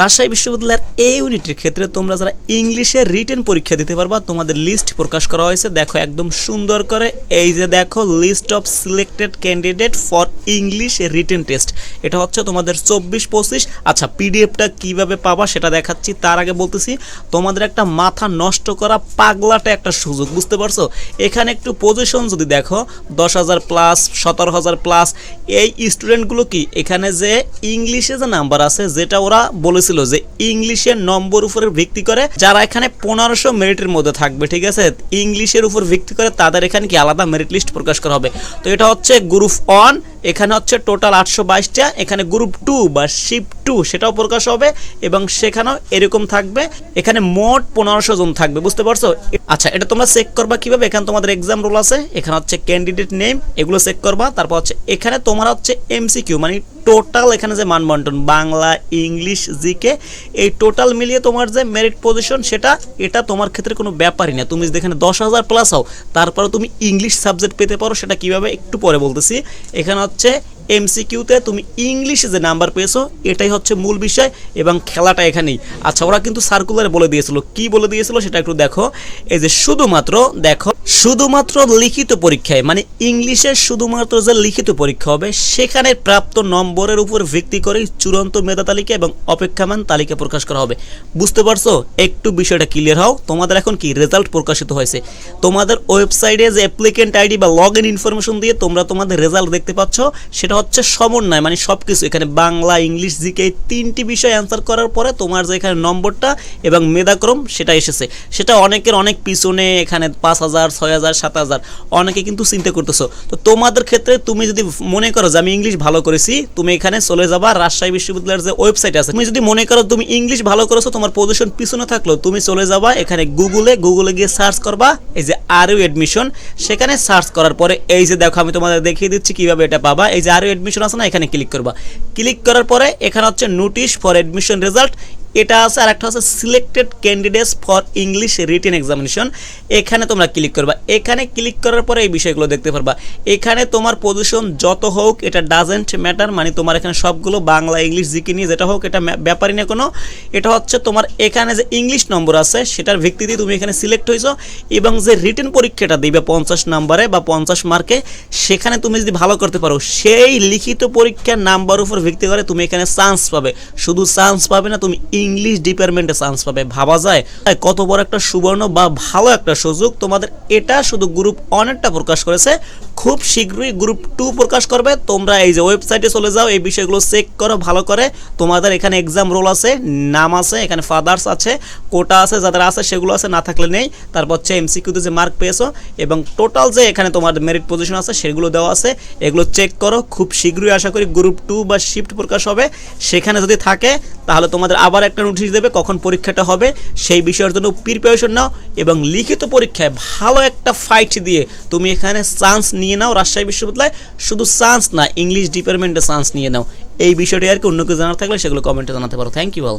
রাজশাহী বিশ্ববিদ্যালয়ের এই ইউনিটের ক্ষেত্রে তোমরা যারা ইংলিশে রিটেন পরীক্ষা দিতে পারবা, তোমাদের লিস্ট প্রকাশ করা হয়েছে। দেখো, একদম সুন্দর করে। এই যে দেখো, list of selected candidate for English written test. এটা হচ্ছে তোমাদের চব্বিশ পঁচিশ। আচ্ছা পিডিএফটা কীভাবে পাবা সেটা দেখাচ্ছি। তার আগে বলতেছি, তোমাদের একটা মাথা নষ্ট করা পাগলাটা একটা সুযোগ, বুঝতে পারছ? এখানে একটু পজিশন যদি দেখো, দশ হাজার প্লাস সতেরো হাজার প্লাস এই স্টুডেন্টগুলো কি? এখানে যে ইংলিশে যে নাম্বার আছে, যেটা ওরা বলেছিল যে ইংলিশের নম্বর উপরে ভিত্তি করে যারা এখানে পনেরোশো মেরিটের মধ্যে থাকবে, ঠিক আছে? ইংলিশের উপর ভিত্তি করে তাদের এখানে কি আলাদা মেরিট লিস্ট প্রকাশ করা হবে? তো এটা হচ্ছে গ্রুপ ওয়ান এখানে হচ্ছে টোটাল আটশো বাইশটা, এখানে গ্রুপ টু বা শিপ টু সেটাও প্রকাশ হবে এবং সেখানেও এরকম থাকবে। এখানে মোট পনেরোশো জন থাকবে, বুঝতে পারছ? আচ্ছা এটা তোমরা চেক করবা কীভাবে? এখানে তোমাদের এক্সাম রোল আছে, এখানে হচ্ছে ক্যান্ডিডেট নেম এগুলো চেক করবা, তারপর হচ্ছে এখানে তোমার হচ্ছে এমসিকিউ মানে টোটাল এখানে যে মানবন্টন, বাংলা, ইংলিশ জিকে এই টোটাল মিলিয়ে তোমার যে মেরিট পজিশন সেটা, এটা তোমার ক্ষেত্রে কোনো ব্যাপারই না। তুমি যদি এখানে দশ হাজার প্লাস হও, তারপরে তুমি ইংলিশ সাবজেক্ট পেতে পারো, সেটা কীভাবে? একটু পরে বলতেছি। এখানে হচ্ছে এমসিকিউতে তুমি ইংলিশে যে নাম্বার পেয়েছ, এটাই হচ্ছে মূল বিষয় এবং খেলাটা এখানেই। আচ্ছা ওরা কিন্তু সার্কুলারে বলে দিয়েছিল। কি বলে দিয়েছিল সেটা একটু দেখো। এই যে শুধুমাত্র, দেখো, শুধুমাত্র লিখিত পরীক্ষায় মানে ইংলিশে শুধুমাত্র যে লিখিত পরীক্ষা হবে, সেখানে প্রাপ্ত নম্বরের উপর ভিত্তি করে চূড়ান্ত মেধা তালিকা এবং অপেক্ষামান তালিকা প্রকাশ করা হবে। বুঝতে পারছ? একটু বিষয়টা ক্লিয়ার হও। তোমাদের এখন কি রেজাল্ট প্রকাশিত হয়েছে? তোমাদের ওয়েবসাইটে যে অ্যাপ্লিকেন্ট আইডি বা লগ ইন ইনফরমেশন দিয়ে তোমরা তোমাদের রেজাল্ট দেখতে পাচ্ছ, সেটা হচ্ছে সমন্বয় মানে সব কিছু এখানে বাংলা, ইংলিশ, জিকে এই তিনটি বিষয় অ্যান্সার করার পরে তোমার যে এখানে নম্বরটা এবং মেধাক্রম সেটা এসেছে। সেটা অনেকের অনেক পিছনে এখানে পাঁচ হাজার, ছয় হাজার, সাত হাজার, অনেকে কিন্তু চিন্তা করতেছো। তো তোমাদের ক্ষেত্রে তুমি যদি মনে করো যে আমি ইংলিশ ভালো করেছি, তুমি এখানে চলে যাবা রাজশাহী বিশ্ববিদ্যালয়ের যে ওয়েবসাইট আছে। তুমি যদি মনে করো তুমি ইংলিশ ভালো করেছ, তোমার পজিশন পিছনে থাকল, তুমি চলে যাবা এখানে গুগলে গুগলে গিয়ে সার্চ করবা, এই যে আর ইউ এডমিশন সেখানে সার্চ করার পরে এই যে দেখো আমি তোমাদের দেখিয়ে দিচ্ছি কীভাবে এটা পাবা। এই যে আর এডমিশন আছে না, এখানে ক্লিক করবা। ক্লিক করার পরে এখানে হচ্ছে নোটিশ ফর এডমিশন রেজাল্ট এটা আছে আর একটা হচ্ছে selected candidates for English written examination এখানে তোমরা ক্লিক করবা। এখানে ক্লিক করার পরে এই বিষয়গুলো দেখতে পারবা। এখানে তোমার পজিশন যত হোক, এটা ডাজেন্ট ম্যাটার মানে তোমার এখানে সবগুলো বাংলা ইংলিশ জিকে নিয়ে যেটা হোক, এটা ব্যাপারই না কোনো। এটা হচ্ছে তোমার এখানে যে ইংলিশ নম্বর আছে, সেটার ভিত্তিতে তুমি এখানে সিলেক্ট হয়েছো এবং যে রিটেন পরীক্ষাটা দিবে পঞ্চাশ নাম্বারে বা পঞ্চাশ মার্কে সেখানে তুমি যদি ভালো করতে পারো, সেই লিখিত পরীক্ষার নাম্বার উপর ভিত্তি করে তুমি এখানে চান্স পাবে। শুধু চান্স পাবে না, তুমি ইংলিশ ডিপার্টমেন্টে চান্স পাবে। ভাবা যায় কত বড় একটা সুবর্ণ বা ভালো একটা সুযোগ তোমাদের এটা শুধু গ্রুপ অনেকটা প্রকাশ করেছে। খুব শীঘ্রই গ্রুপ টু প্রকাশ করবে। তোমরা এই যে ওয়েবসাইটে চলে যাও, এই বিষয়গুলো চেক করো, ভালো করে। তোমাদের এখানে এক্সাম রোল আছে, নাম আছে, এখানে ফাদার্স আছে কোটা আছে, যাদের আছে সেগুলো আছে, না থাকলে নেই। তারপর হচ্ছে এমসিকিউতে যে মার্ক পেয়েছ, এবং টোটাল যে এখানে তোমার মেরিট পজিশন আছে, সেগুলো দেওয়া আছে। এগুলো চেক করো। খুব শীঘ্রই আশা করি গ্রুপ টু বা শিফট প্রকাশ হবে। সেখানে যদি থাকে, তাহলে তোমাদের আবার একটা নোটিশ দেবে কখন পরীক্ষাটা হবে, সেই বিষয়ের জন্য প্রিপারেশন নাও এবং লিখিত পরীক্ষায় ভালো একটা ফাইট দিয়ে তুমি এখানে চান্স নিয়ে নাও রাজশাহী বিশ্ববিদ্যালয়। শুধু চান্স না ইংলিশ ডিপার্টমেন্টে চান্স নিয়ে নাও। এই বিষয়টি আর কি অন্য কেউ জানার থাকলে সেগুলো কমেন্টে জানাতে পারো। Thank you all